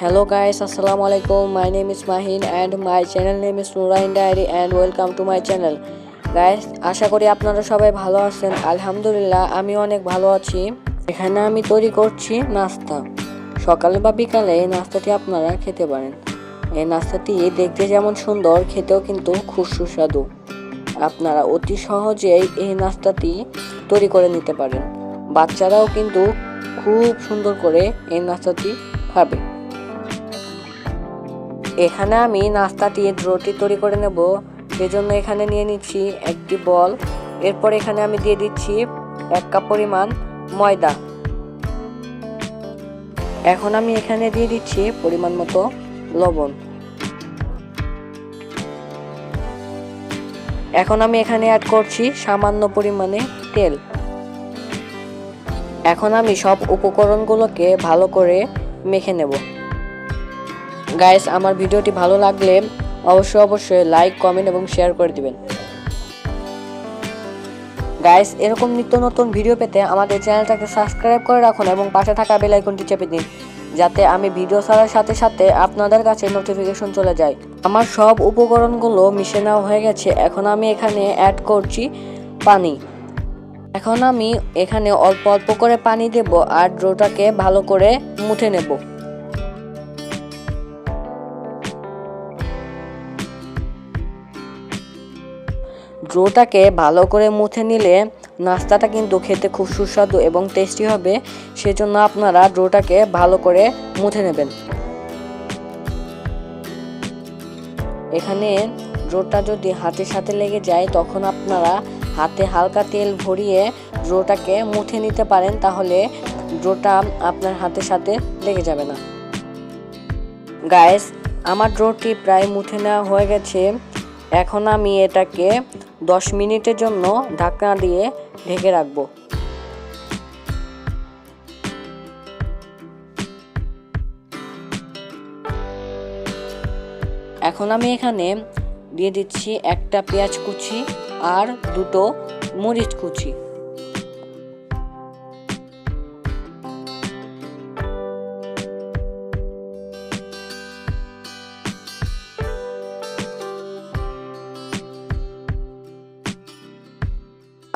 Hello guys, Assalamu alaikum. My name is Mahin and my channel name is Nurain Diary and welcome to my channel. Guys আশা করি আপনারা সবাই ভালো আছেন। আলহামদুলিল্লাহ আমি অনেক ভালো আছি। এখানে আমি তৈরি করছি নাস্তা। সকালে বা বিকালে এই নাস্তাটি আপনারা খেতে পারেন। এই নাস্তাটি দেখতে যেমন সুন্দর খেতেও কিন্তু খুব সুস্বাদু। আপনারা অতি সহজেই এই নাস্তাটি তৈরি করে নিতে পারেন। বাচ্চারাও কিন্তু খুব সুন্দর করে এই নাস্তাটি খাবে। এখানে আমি নাস্তাটি রুটি তৈরি করে নেব। সেজন্য এখানে নিয়ে নিচ্ছি একটি বল। এরপর এখানে আমি দিয়ে দিচ্ছি এক কাপ পরিমাণ ময়দা। এখন আমি এখানে দিয়ে দিচ্ছি পরিমাণ মতো লবণ। এখন আমি এখানে অ্যাড করছি সামান্য পরিমাণে তেল। এখন আমি সব উপকরণগুলোকে ভালো করে মেখে নেব। গাইস আমার ভিডিওটি ভালো লাগলে অবশ্যই অবশ্যই লাইক কমেন্ট এবং শেয়ার করে দিবেন। গাইস এরকম নিত্য নতুন ভিডিও পেতে আমাদের চ্যানেলটাকে সাবস্ক্রাইব করে রাখুন এবং পাশে থাকা বেল আইকনটি চেপে দিন, যাতে আমি ভিডিও ছাড়ার সাথে সাথে আপনাদের কাছে নোটিফিকেশন চলে যায়। আমার সব উপকরণগুলো মিশে নেওয়া হয়ে গেছে, এখন আমি এখানে অ্যাড করছি পানি। এখন আমি এখানে অল্প অল্প করে পানি দেব আর ডোটাকে ভালো করে মুঠে নেব। ডোটাকে ভালো করে মুছে নিলে নাস্তাটা কিন্তু খেতে খুব সুস্বাদু এবং টেস্টি হবে। সেজন্য আপনারা ডোটাকে ভালো করে মুছে নেবেন। এখানে ডোটা যদি হাতের সাথে লেগে যায়, তখন আপনারা হাতে হালকা তেল ভরিয়ে ডোটাকে মুছে নিতে পারেন, তাহলে ডোটা আপনার হাতের সাথে লেগে যাবে না। গায়েস আমার ড্রোটি প্রায় মুছে নেওয়া হয়ে গেছে। এখন আমি এটাকে দশ মিনিটের জন্য ঢাকনা দিয়ে ঢেকে রাখব। এখন আমি এখানে দিয়ে দিচ্ছি একটা পেঁয়াজ কুচি আর দুটো মরিচ কুচি।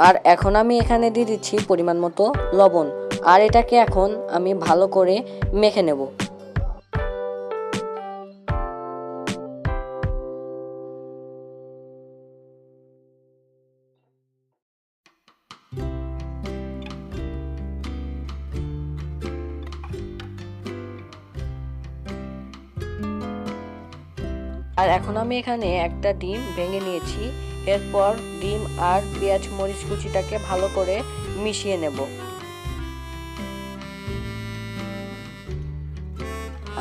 আর এখন আমি এখানে দিয়ে দিচ্ছি পরিমাণ মতো লবণ। আর এটাকে এখন আমি ভালো করে মেখে নেব। আর এখন আমি এখানে একটা ডিম ভেঙে নিয়েছি। এরপর ডিম আর পেঁয়াজ মরিচ কুচিটাকে ভালো করে মিশিয়ে নেব।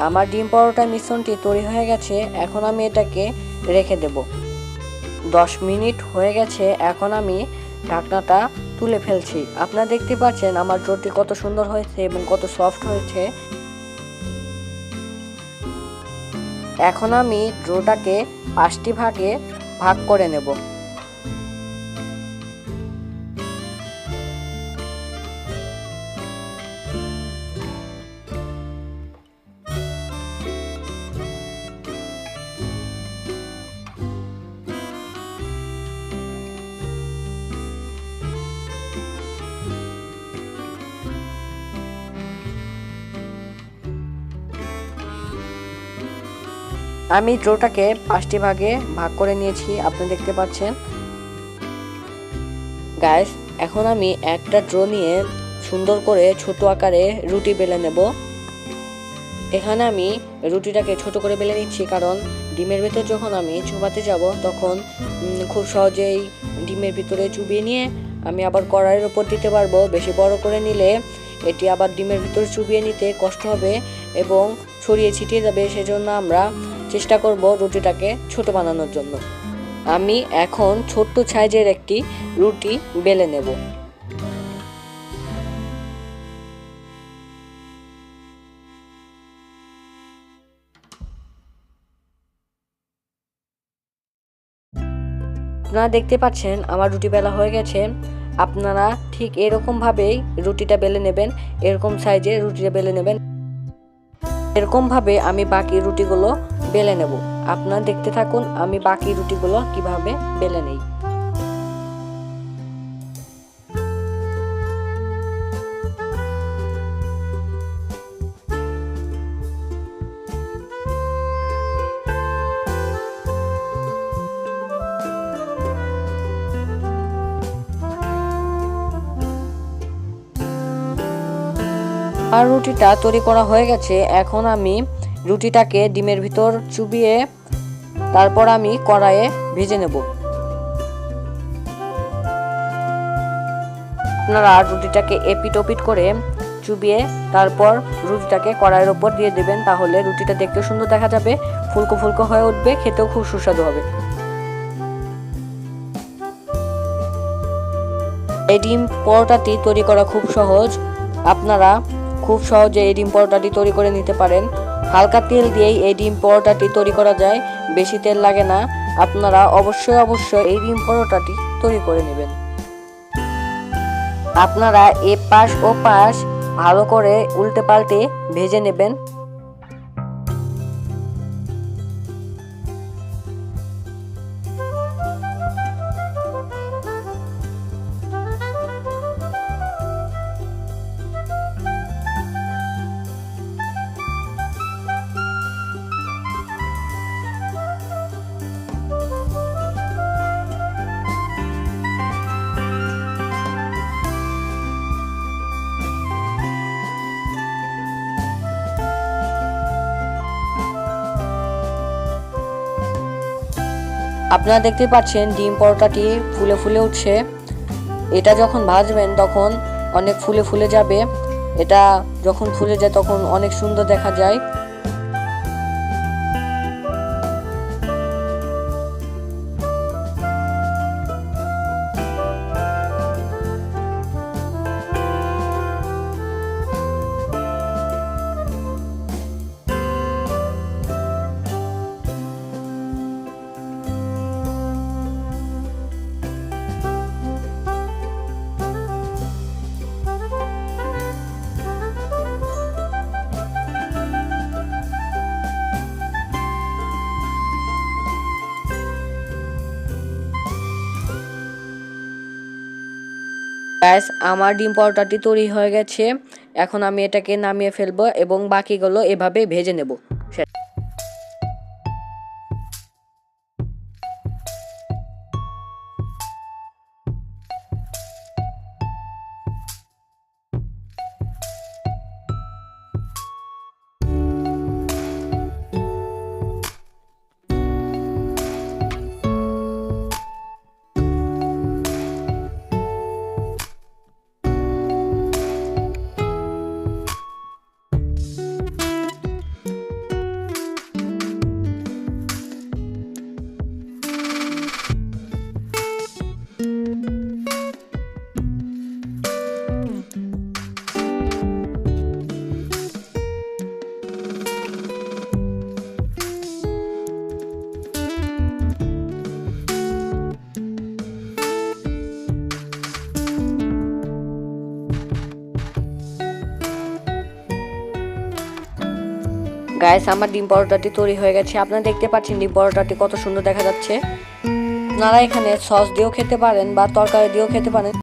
আমার ডিম পরোটা মিশ্রণটি তৈরি হয়ে গেছে, এখন আমি এটাকে রেখে দেব। দশ মিনিট হয়ে গেছে, এখন আমি ঢাকনাটা তুলে ফেলছি। আপনারা দেখতে পাচ্ছেন আমার রুটি কত সুন্দর হয়েছে এবং কত সফট হয়েছে। এখন আমি ড্রোটাকে পাঁচটি ভাগে ভাগ করে নেব। আমি ড্রোটাকে পাঁচটি ভাগে ভাগ করে নিয়েছি, আপনি দেখতে পাচ্ছেন। গাইস এখন আমি একটা ড্রো নিয়ে সুন্দর করে ছোট আকারে রুটি বেলে নেব। এখানে আমি রুটিটাকে ছোট করে বেলে নিচ্ছি, কারণ ডিমের ভেতর যখন আমি চুবাতে যাব, তখন খুব সহজেই ডিমের ভিতরে চুবিয়ে নিয়ে আমি আবার কড়াইয়ের ওপর দিতে পারব। বেশি বড় করে নিলে এটি আবার ডিমের ভিতরে চুবিয়ে নিতে কষ্ট হবে এবং ছড়িয়ে ছিটিয়ে যাবে, সেজন্য আমরা চেষ্টা করব রুটিটাকে ছোট বানানোর জন্য। আমি এখন ছোট্ট সাইজের একটি রুটি বেলে নেব। আপনারা দেখতে পাচ্ছেন, আমার রুটি বেলা হয়ে গেছে। আপনারা ঠিক এরকমভাবেই রুটিটা বেলে নেবেন, এরকম সাইজে রুটিটা বেলে নেবেন। এরকমভাবে আমি বাকি রুটিগুলো বেলে নেব। আপনারা দেখতে থাকুন, আমি বাকি রুটিগুলো কীভাবে বেলে নেই। আর রুটিটা তৈরি করা হয়ে গেছে। এখন আমি রুটিটাকে ডিমের ভিতর চুবিয়ে তারপর আমি কড়াইয়ে ভেজে নেব। আপনারা রুটিটাকে এপিট ওপিট করে চুবিয়ে তারপর রুটিটাকে কড়াইয়ের ওপর দিয়ে দেবেন, তাহলে রুটিটা দেখতে সুন্দর দেখা যাবে, ফুলকো ফুলকো হয়ে উঠবে, খেতেও খুব সুস্বাদু হবে। এই ডিম পরোটাটি তৈরি করা খুব সহজ। আপনারা খুব সহজে এই ডিম পরোটাটি তৈরি করে নিতে পারেন। হালকা তেল দিয়েই এই ডিম পরোটাটি তৈরি করা যায়। বেশি তেল লাগে না। আপনারা অবশ্যই অবশ্যই এই ডিম পরোটাটি তৈরি করে নেবেন। আপনারা এ পাশ ও পাশ ভালো করে উল্টে পাল্টে ভেজে নেবেন। আপনারা দেখতে পাচ্ছেন ডিম পরোটাটি ফুলে ফুলে উঠছে। এটা যখন ভাজবেন তখন অনেক ফুলে ফুলে যাবে। এটা যখন ফুলে যায় তখন অনেক সুন্দর দেখা যায়। ব্যাস, আমার ডিম পরোটাটি তৈরি হয়ে গেছে। এখন আমি এটাকে নামিয়ে ফেলব এবং বাকিগুলো এভাবে ভেজে নেব। গায়েস আমার ডিম পরোটাটি তৈরি হয়ে গেছে। আপনারা দেখতে পাচ্ছেন ডিম পরোটাটি কত সুন্দর দেখা যাচ্ছে। আপনারা এখানে সস দিয়েও খেতে পারেন বা তরকারি দিয়েও খেতে পারেন।